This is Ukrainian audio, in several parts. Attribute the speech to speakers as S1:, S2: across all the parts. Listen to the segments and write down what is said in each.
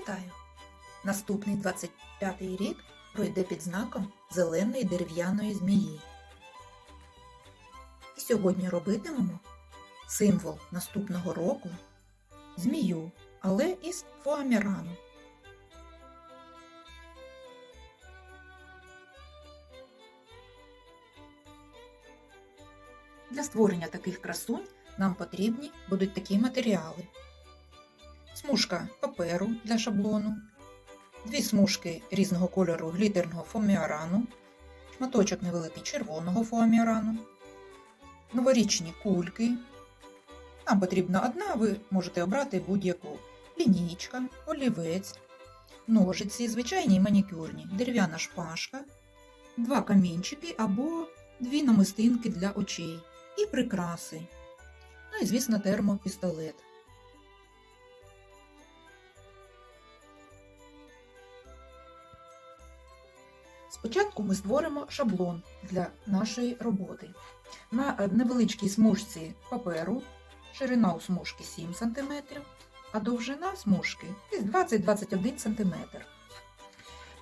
S1: Вітаю! Наступний 25-й рік пройде під знаком зеленої дерев'яної змії. І сьогодні робитимемо символ наступного року змію, але із фоамірану. Для створення таких красунь нам потрібні будуть такі матеріали. Смужка паперу для шаблону, дві смужки різного кольору глітерного фоаміарану, шматочок невеликий червоного фоаміарану, новорічні кульки. Нам потрібна одна, ви можете обрати будь-яку лінійка, олівець, ножиці, звичайні манікюрні, дерев'яна шпажка, два камінчики або дві намистинки для очей і прикраси. Ну і, звісно, термопістолет. Спочатку ми створимо шаблон для нашої роботи. На е, невеличкій смужці паперу ширина у смужки 7 см, а довжина смужки 20-21 см.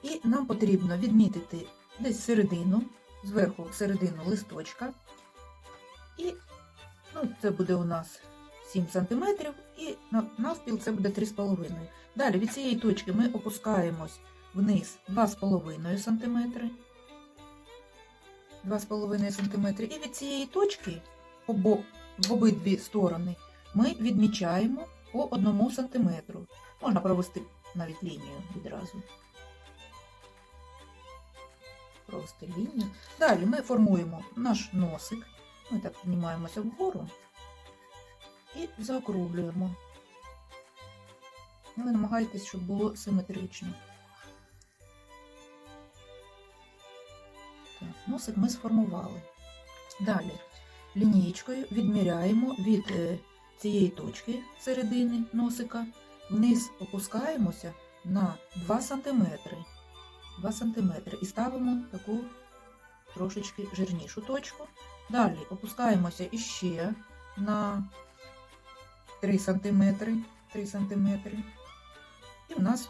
S1: І нам потрібно відмітити десь середину, зверху середину листочка. І ну, це буде у нас 7 см, і навпіл це буде 3,5 Далі від цієї точки ми опускаємось вниз 2,5 см. 2,5 см. І від цієї точки обо, в обидві сторони ми відмічаємо по 1 см. Можна провести навіть лінію відразу. Провести лінію. Далі ми формуємо наш носик. Ми так піднімаємося вгору і заокруглюємо. Ви намагайтесь, щоб було симетрично. Так, ми сформували. Далі лінієчкою відміряємо від е, цієї точки середини носика, вниз опускаємося на 2 см. 2 см і ставимо таку трошечки жирнішу точку. Далі опускаємося іще на 3 см. 3 см. І у нас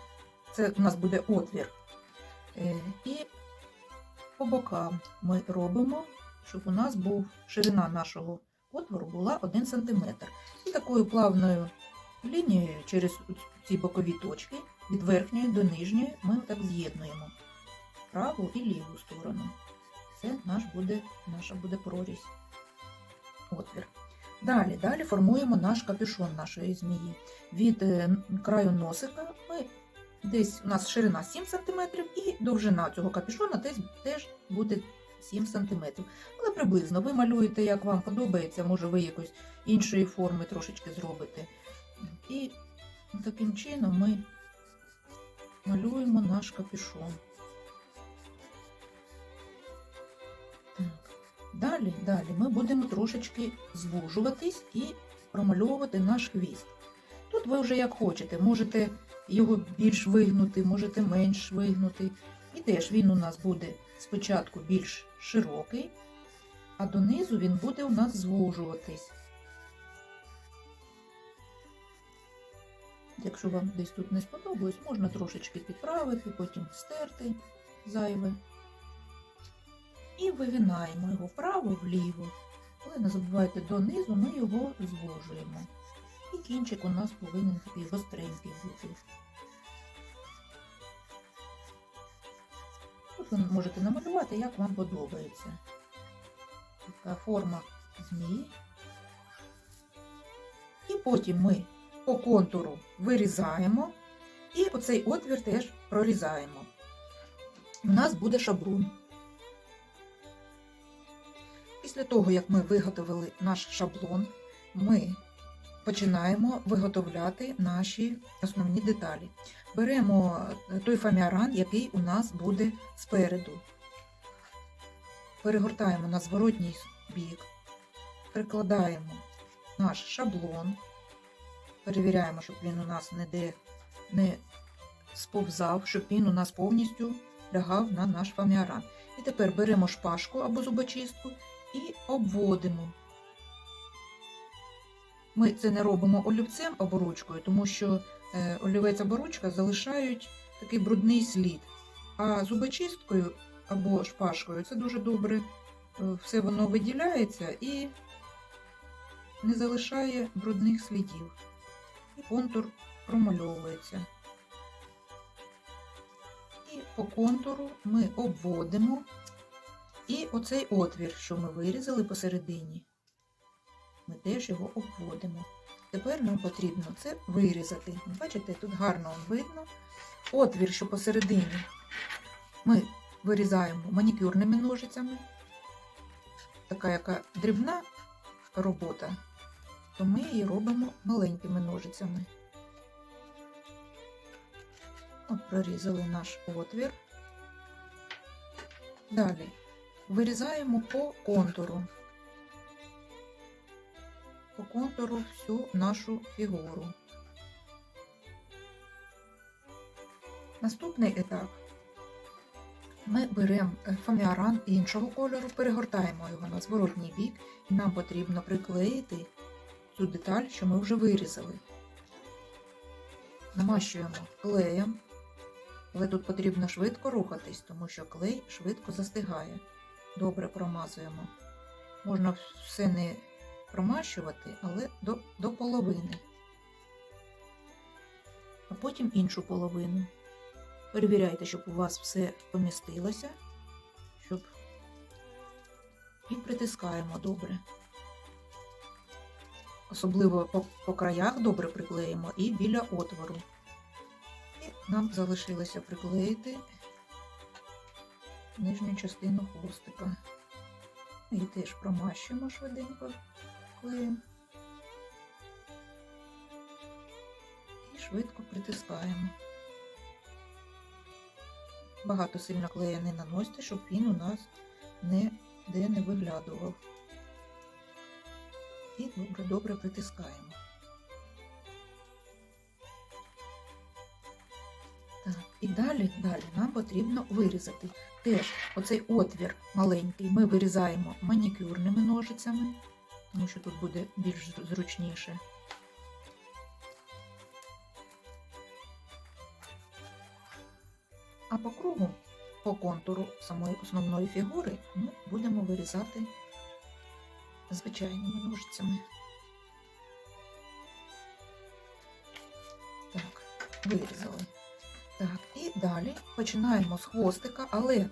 S1: це у нас буде отвір. Е, І по бокам ми робимо, щоб у нас був ширина нашого отвору була 1 см. І такою плавною лінією через ці бокові точки від верхньої до нижньої ми так з'єднуємо праву і ліву сторону. Це наш буде, наша буде прорізь. Отвір. Далі, далі формуємо наш капюшон нашої змії. Від е, краю носика ми десь у нас ширина 7 см і довжина цього капюшона теж, теж буде 7 см. Але приблизно ви малюєте, як вам подобається, може ви якось іншої форми трошечки зробите. І таким чином ми малюємо наш капюшон. Далі, далі ми будемо трошечки звужуватись і промальовувати наш хвіст. Тут ви вже як хочете, можете його більш вигнути, можете менш вигнути. І теж він у нас буде спочатку більш широкий, а донизу він буде у нас звужуватись. Якщо вам десь тут не сподобалось, можна трошечки підправити, потім стерти зайве. І вигинаємо його вправо-вліво. Але не забувайте донизу, ми його звужуємо. І кінчик у нас повинен такий гостренький бути. Тут ви можете намалювати, як вам подобається. Така форма змії. І потім ми по контуру вирізаємо і оцей отвір теж прорізаємо. У нас буде шаблон. Після того, як ми виготовили наш шаблон, ми починаємо виготовляти наші основні деталі. Беремо е, той фаміаран, який у нас буде спереду. Перегортаємо на зворотній бік, прикладаємо наш шаблон, перевіряємо, щоб він у нас ніде не сповзав, щоб він у нас повністю лягав на наш фаміаран. І тепер беремо шпажку або зубочистку і обводимо. Ми це не робимо олівцем або ручкою, тому що е, олівець або ручка залишають такий брудний слід. А зубочисткою або шпажкою це дуже добре. е, Все воно виділяється і не залишає брудних слідів. І контур промальовується. І по контуру ми обводимо. І оцей отвір, що ми вирізали посередині, ми теж його обводимо. Тепер нам потрібно це вирізати. Бачите, тут гарно видно. Отвір, що посередині, ми вирізаємо манікюрними ножицями. Така яка дрібна робота, то ми її робимо маленькими ножицями. От прорізали наш отвір. Далі вирізаємо по контуру. По контуру всю нашу фігуру. Наступний етап. Ми беремо фоаміаран іншого кольору, перегортаємо його на зворотній бік, і нам потрібно приклеїти цю деталь, що ми вже вирізали. Намащуємо клеєм, але тут потрібно швидко рухатись, тому що клей швидко застигає. Добре промазуємо. Можна все не промащувати, але до, до половини. А потім іншу половину. Перевіряйте, щоб у вас все помістилося, щоб і притискаємо добре. Особливо по, по краях добре приклеїмо і біля отвору. І нам залишилося приклеїти нижню частину хвостика. І теж промащуємо швиденько клеєм. І швидко притискаємо. Багато сильно клея не наносьте, щоб він у нас ніде не виглядував. І добре-добре притискаємо. Так, і далі, далі нам потрібно вирізати. Теж оцей отвір маленький ми вирізаємо манікюрними ножицями, тому що тут буде більш зручніше. А по кругу, по контуру самої основної фігури ми будемо вирізати звичайними ножицями. Так, вирізали. Так, і далі починаємо з хвостика, але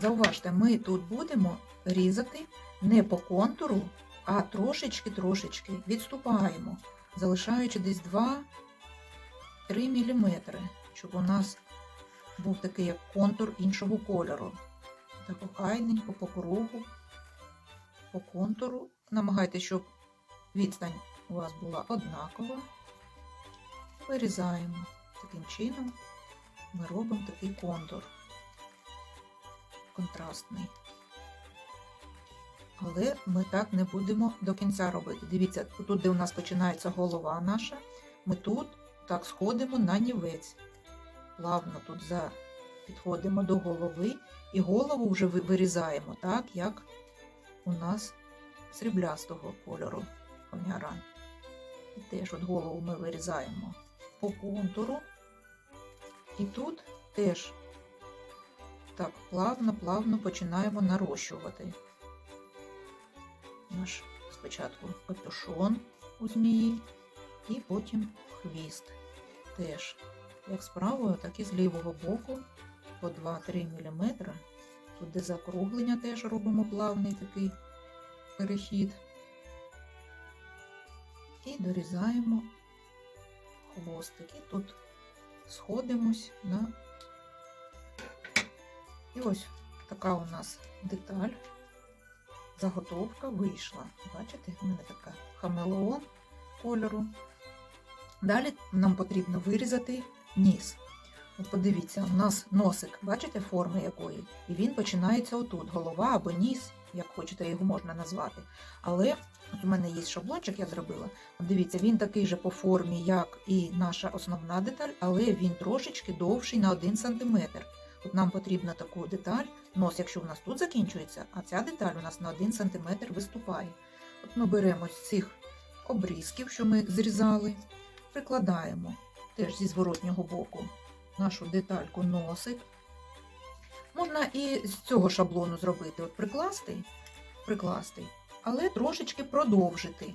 S1: зауважте, ми тут будемо різати не по контуру, а трошечки-трошечки відступаємо, залишаючи десь 2-3 мм, щоб у нас був такий як контур іншого кольору. Так охайненько по кругу, по контуру. Намагайтеся, щоб відстань у вас була однакова. Вирізаємо таким чином ми робимо такий контур контрастний. Але ми так не будемо до кінця робити. Дивіться, тут, де у нас починається голова наша, ми тут так сходимо на нівець. Плавно тут за... підходимо до голови і голову вже вирізаємо так, як у нас сріблястого кольору пом'яран. І теж от голову ми вирізаємо по контуру. І тут теж так плавно-плавно починаємо нарощувати наш спочатку капюшон у змії, і потім хвіст. Теж як з правого, так і з лівого боку по 2-3 мм. Тут де закруглення теж робимо плавний такий перехід. І дорізаємо хвостики. Тут сходимось на. І ось така у нас деталь, заготовка вийшла. Бачите, в мене така хамелеон кольору. Далі нам потрібно вирізати ніс. От подивіться, у нас носик, бачите, форми якої? І він починається отут, голова або ніс, як хочете його можна назвати. Але от у мене є шаблончик, я зробила. От дивіться, він такий же по формі, як і наша основна деталь, але він трошечки довший на 1 см. Нам потрібна таку деталь, нос, якщо у нас тут закінчується, а ця деталь у нас на 1 см виступає. От ми беремо з цих обрізків, що ми зрізали, прикладаємо теж зі зворотнього боку нашу детальку носик. Можна і з цього шаблону зробити, от прикласти, прикласти, але трошечки продовжити.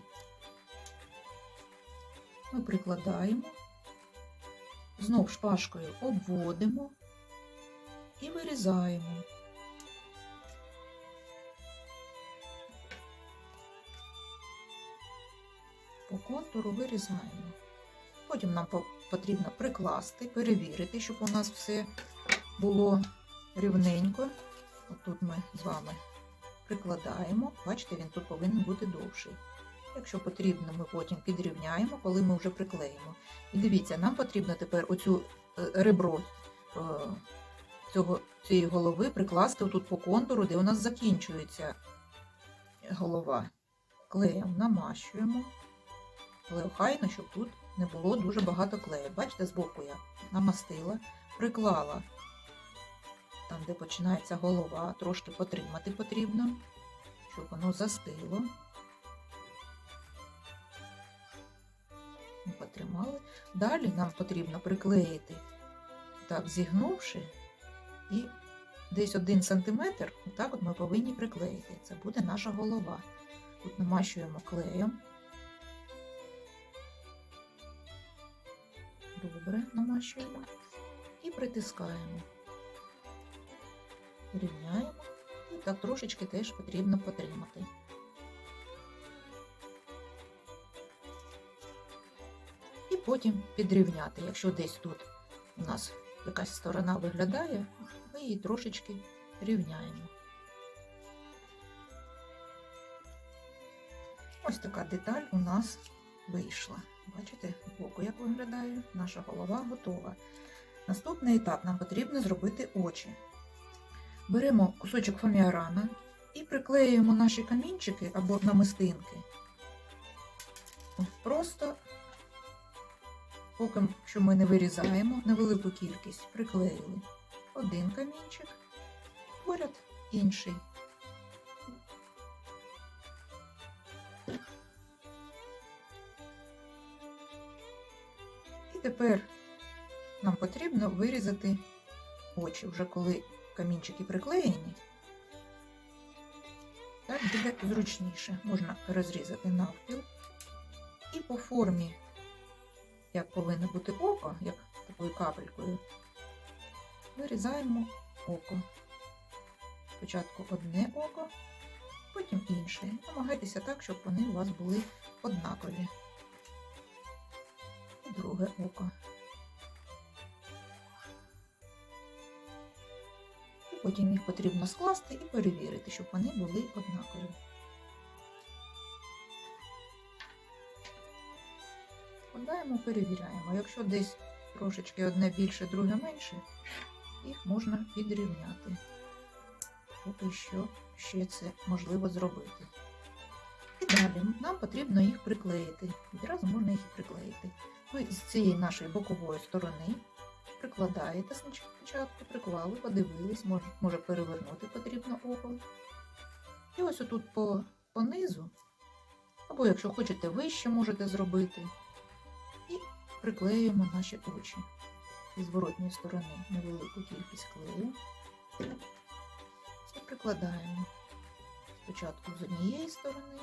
S1: Ми прикладаємо, знов шпажкою обводимо і вирізаємо. По контуру вирізаємо. Потім нам потрібно прикласти, перевірити, щоб у нас все було рівненько. Отут ми з вами прикладаємо. Бачите, він тут повинен бути довший. Якщо потрібно, ми потім підрівняємо, коли ми вже приклеїмо. І дивіться, нам потрібно тепер оцю е, ребро е, цього, цієї голови прикласти тут по контуру, де у нас закінчується голова. Клеєм намащуємо. Але охайно, щоб тут не було дуже багато клею. Бачите, збоку я намастила, приклала там, де починається голова, трошки потримати потрібно, щоб воно застило. Потримали. Далі нам потрібно приклеїти, так, зігнувши, і десь один сантиметр, отак от ми повинні приклеїти. Це буде наша голова. Тут намащуємо клеєм. Добре, намащуємо і притискаємо. Рівняємо. І так трошечки теж потрібно потримати. І потім підрівняти. Якщо десь тут у нас якась сторона виглядає, її трошечки рівняємо. Ось така деталь у нас вийшла. Бачите, боку як виглядає, наша голова готова. Наступний етап нам потрібно зробити очі. Беремо кусочок фаміарана і приклеюємо наші камінчики або намистинки. Просто, поки що ми не вирізаємо невелику кількість, приклеїли один камінчик, поряд інший. І тепер нам потрібно вирізати очі, вже коли камінчики приклеєні. Так буде зручніше. Можна розрізати навпіл. І по формі, як повинно бути око, як такою капелькою, вирізаємо око. Спочатку одне око, потім інше. Намагайтеся так, щоб вони у вас були однакові. Друге око. І потім їх потрібно скласти і перевірити, щоб вони були однакові. Складаємо, перевіряємо. Якщо десь трошечки одне більше, друге менше, їх можна підрівняти. Поки що ще це можливо зробити. І далі нам потрібно їх приклеїти. Відразу можна їх приклеїти. Ви з цієї нашої бокової сторони прикладаєте спочатку, приклали, подивились, може, може перевернути потрібно око. І ось отут по, по низу, або якщо хочете вище, можете зробити. І приклеюємо наші очі. Зі зворотньої сторони невелику кількість клею. І прикладаємо спочатку з однієї сторони,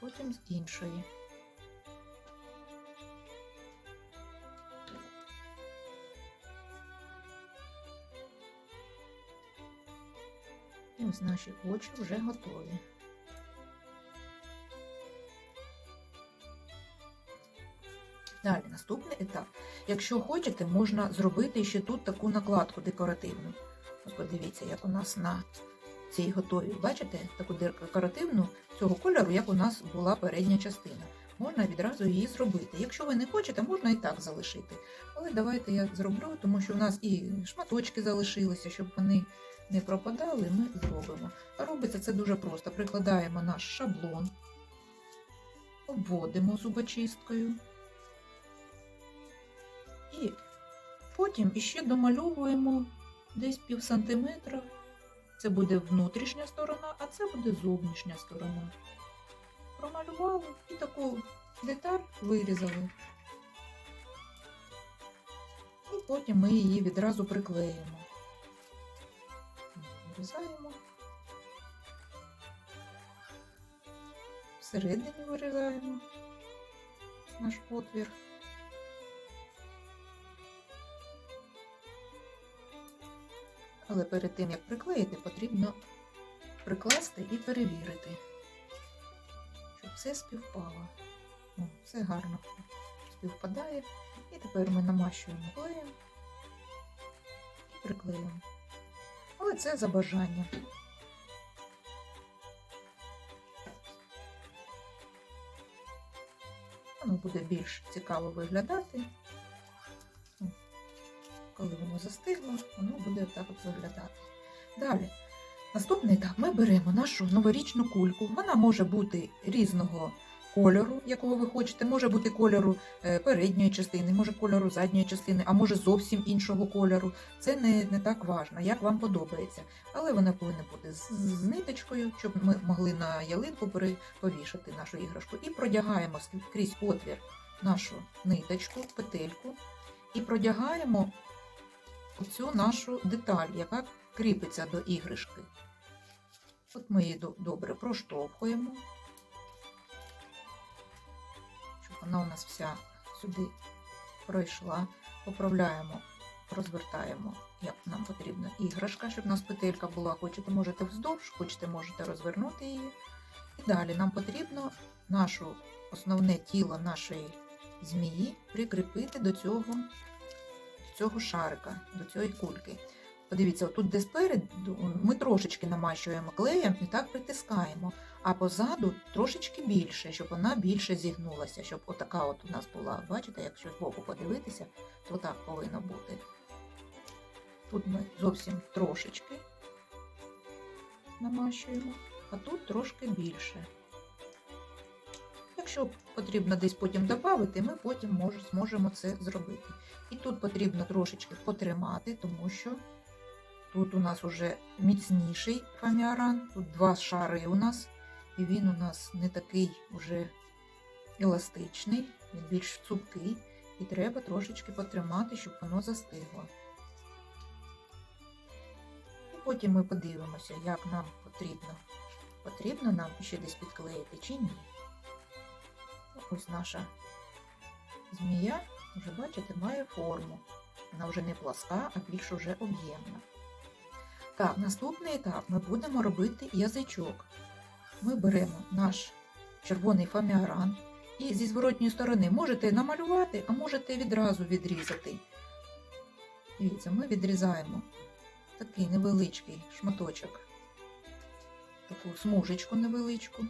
S1: потім з іншої. І ось наші очі вже готові. Далі, наступний етап. Якщо хочете, можна зробити ще тут таку накладку декоративну. Ось подивіться, як у нас на цій готові. Бачите, таку декоративну цього кольору, як у нас була передня частина. Можна відразу її зробити. Якщо ви не хочете, можна і так залишити. Але давайте я зроблю, тому що у нас і шматочки залишилися, щоб вони не пропадали, ми зробимо. Робиться це дуже просто. Прикладаємо наш шаблон, обводимо зубочисткою. І потім іще домальовуємо десь пів сантиметра. Це буде внутрішня сторона, а це буде зовнішня сторона. Промалювали і таку деталь вирізали. І потім ми її відразу приклеїмо. Вирізаємо. Всередині вирізаємо наш отвір. Але перед тим, як приклеїти, потрібно прикласти і перевірити, щоб все співпало. Ну, все гарно співпадає. І тепер ми намащуємо клеєм і приклеюємо. Але це за бажанням. Воно буде більш цікаво виглядати. Коли воно застигло, воно буде так от виглядати. Далі. Наступний етап ми беремо нашу новорічну кульку. Вона може бути різного кольору, якого ви хочете, може бути кольору е, передньої частини, може кольору задньої частини, а може зовсім іншого кольору. Це не, не так важно, як вам подобається. Але вона повинна бути з, з ниточкою, щоб ми могли на ялинку повішати нашу іграшку. І продягаємо крізь отвір нашу ниточку, петельку, і продягаємо оцю нашу деталь, яка кріпиться до іграшки. От ми її добре проштовхуємо, щоб вона у нас вся сюди пройшла. Поправляємо, розвертаємо, як нам потрібна іграшка, щоб у нас петелька була. Хочете, можете вздовж, хочете, можете розвернути її. І далі нам потрібно нашу основне тіло нашої змії прикріпити до цього, цього шарика, до цієї кульки. Подивіться, отут де спереду ми трошечки намащуємо клеєм і так притискаємо, а позаду трошечки більше, щоб вона більше зігнулася, щоб отака от у нас була. Бачите, якщо збоку подивитися, то так повинно бути. Тут ми зовсім трошечки намащуємо, а тут трошки більше. Якщо потрібно десь потім додати, ми потім мож, зможемо це зробити. І тут потрібно трошечки потримати, тому що тут у нас уже міцніший фаміаран, тут два шари у нас, і він у нас не такий уже еластичний, він більш цупкий, і треба трошечки потримати, щоб воно застигло. І потім ми подивимося, як нам потрібно. Потрібно нам ще десь підклеїти чи ні. Ось наша змія, вже бачите, має форму. Вона вже не пласка, а більш уже об'ємна. Так, наступний етап ми будемо робити язичок. Ми беремо наш червоний фаміаран і зі зворотньої сторони можете намалювати, а можете відразу відрізати. Дивіться, ми відрізаємо такий невеличкий шматочок, таку смужечку невеличку.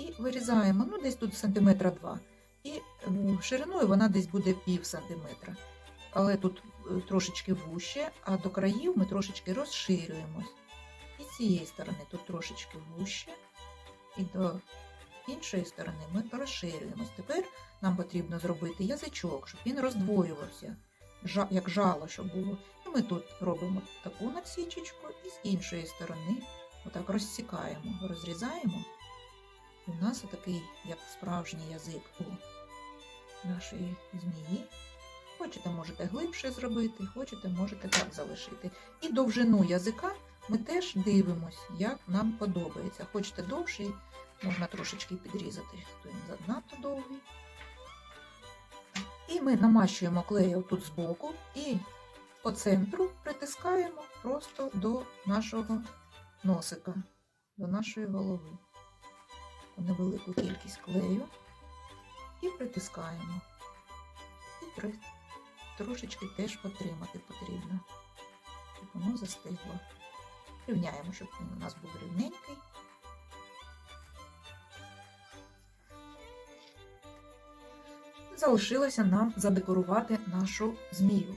S1: І вирізаємо, ну десь тут сантиметра два. І шириною вона десь буде пів сантиметра. Але тут е, трошечки вуще, а до країв ми трошечки розширюємось. І з цієї сторони тут трошечки вуще, і до іншої сторони ми розширюємось. Тепер нам потрібно зробити язичок, щоб він роздвоювався, як жало, щоб було. І ми тут робимо таку надсічечку, і з іншої сторони отак розсікаємо, розрізаємо. У нас такий, як справжній язик у нашої змії. Хочете, можете глибше зробити, хочете, можете так залишити. І довжину язика ми теж дивимось, як нам подобається. Хочете довший, можна трошечки підрізати, то він занадто довгий. І ми намащуємо клею тут збоку і по центру притискаємо просто до нашого носика, до нашої голови невелику кількість клею і притискаємо. І трошечки теж потримати потрібно, щоб воно застигло. Рівняємо, щоб він у нас був рівненький. Залишилося нам задекорувати нашу змію.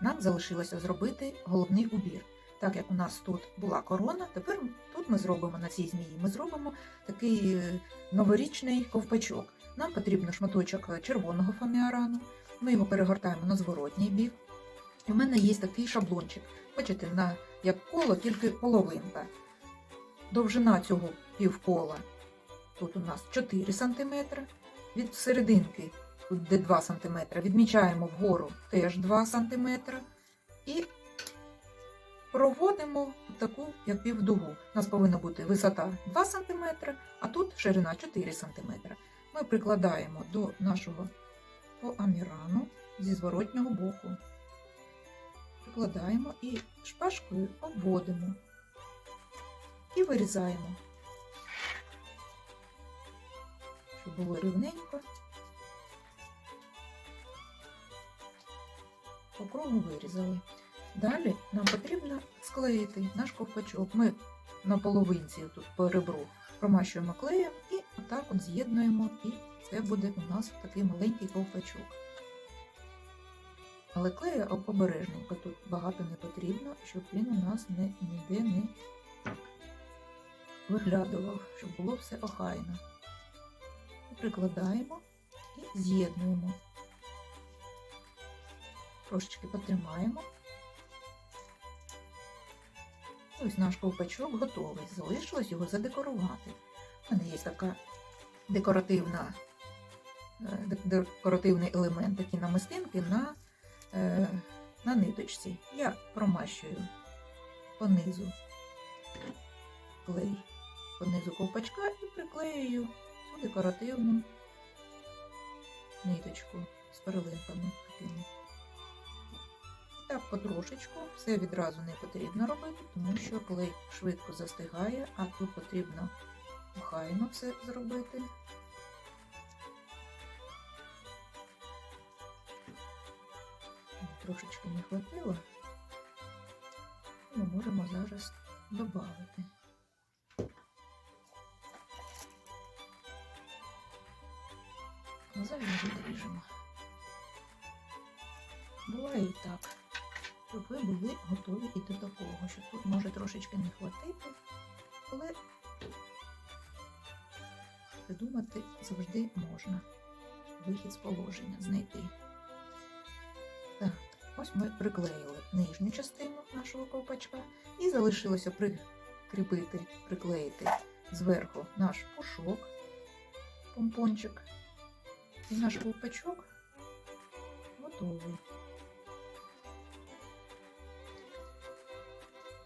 S1: Нам залишилося зробити головний убір. Так як у нас тут була корона, тепер тут ми зробимо на цій змії, ми зробимо такий е, новорічний ковпачок. Нам потрібно шматочок е, червоного фаміарану, ми його перегортаємо на зворотній бік. В мене є такий шаблончик. Бачите, на як коло, тільки половинка. Довжина цього півкола тут у нас 4 см, від серединки тут де 2 см, відмічаємо вгору теж 2 см і проводимо таку як півдугу. У нас повинна бути висота 2 см, а тут ширина 4 см. Ми прикладаємо до нашого поамірану зі зворотнього боку. Прикладаємо і шпажкою обводимо і вирізаємо, щоб було рівненько. По кругу вирізали. Далі нам потрібно склеїти наш ковпачок. Ми на половинці тут по ребру промащуємо клеєм і отак от з'єднуємо, і це буде у нас такий маленький ковпачок. Але клею об- обережненько, тут багато не потрібно, щоб він у нас не, ніде не виглядував, щоб було все охайно. Прикладаємо і з'єднуємо. Трошечки потримаємо. Ось наш ковпачок готовий. Залишилось його задекорувати. У мене є така декоративна, е, декоративний елемент, такі намистинки на, е, на ниточці. Я промащую понизу клей понизу ковпачка і приклеюю декоративну ниточку з перлинками такими. Так, потрошечку, все відразу не потрібно робити, тому що клей швидко застигає, а тут потрібно охайно все зробити. Трошечки не хватило. Ми можемо зараз додати. Назад відріжемо. Буває і так, щоб ви були готові і до такого, що тут може трошечки не хватити, але придумати завжди можна. Вихід з положення знайти. Так, ось ми приклеїли нижню частину нашого ковпачка і залишилося прикріпити, приклеїти зверху наш пушок, помпончик. І наш ковпачок готовий.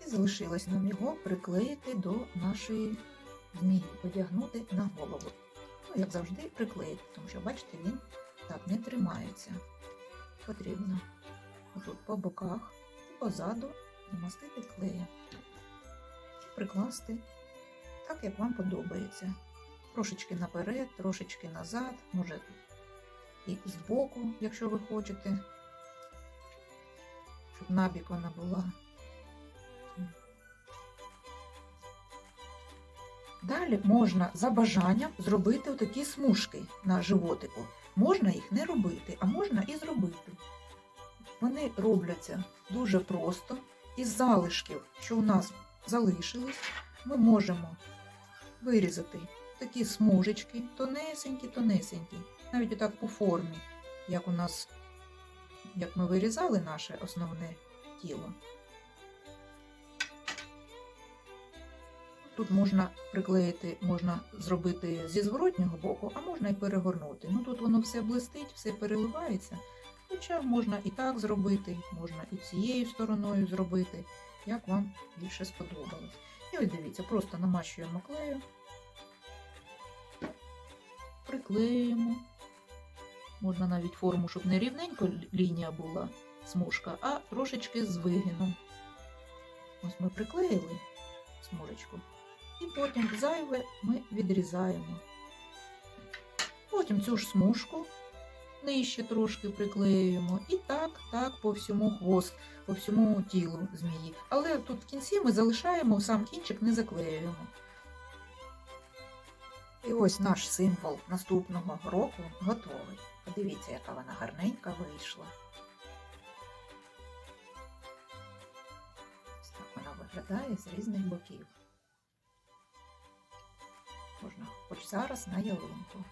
S1: Залишилось нам його приклеїти до нашої змії, одягнути на голову. Ну, як завжди, приклеїти, тому що, бачите, він так не тримається. Потрібно отут по боках і позаду намастити клеєм. Прикласти так, як вам подобається. Трошечки наперед, трошечки назад, може і збоку, якщо ви хочете, щоб набік вона була. Далі можна за бажанням зробити отакі смужки на животику. Можна їх не робити, а можна і зробити. Вони робляться дуже просто. Із залишків, що у нас залишились, ми можемо вирізати такі смужечки, тонесенькі, тонесенькі, навіть отак по формі, як у нас, як ми вирізали наше основне тіло. Тут можна приклеїти, можна зробити зі зворотнього боку, а можна і перегорнути. Ну тут воно все блистить, все переливається. Хоча можна і так зробити, можна і цією стороною зробити, як вам більше сподобалось. І ось дивіться, просто намащуємо клею, приклеюємо. Можна навіть форму, щоб не рівненько лінія була, смужка, а трошечки з вигином. Ось ми приклеїли смужечку. І потім зайве ми відрізаємо. Потім цю ж смужку нижче трошки приклеюємо. І так, так по всьому хвост, по всьому тілу змії. Але тут в кінці ми залишаємо, сам кінчик не заклеюємо. І ось наш символ наступного року готовий. Подивіться, яка вона гарненька вийшла. Ось так вона виглядає з різних боків. Можна хоч зараз на ялинку.